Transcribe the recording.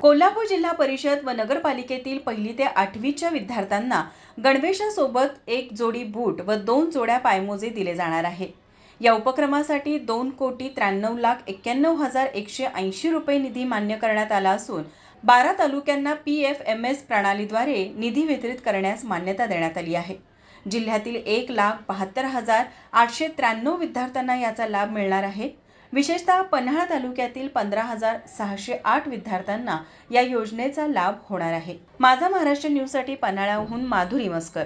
कोल्हापूर जिल्हा परिषद व नगरपालिकेतील पहिली ते आठवीच्या विद्यार्थ्यांना गणवेशासोबत एक जोडी बूट व दोन जोड्या पायमोजे दिले जाणार आहे. या उपक्रमासाठी दोन कोटी त्र्याण्णव लाख एक्क्याण्णव हजार एकशे ऐंशी रुपये निधी मान्य करण्यात आला असून बारा तालुक्यांना पी एफ एम एस प्रणालीद्वारे निधी वितरित करण्यास मान्यता देण्यात आली आहे. जिल्ह्यातील एक लाख बहात्तर हजार आठशे त्र्याण्णव विद्यार्थ्यांना याचा लाभ मिळणार आहे. विशेषतः पन्हाळा तालुक्यातील पंधरा हजार सहाशे आठ विद्यार्थ्यांना या योजनेचा लाभ होणार आहे. माझा महाराष्ट्र न्यूजसाठी पन्हाळ्याहून माधुरी मस्कर.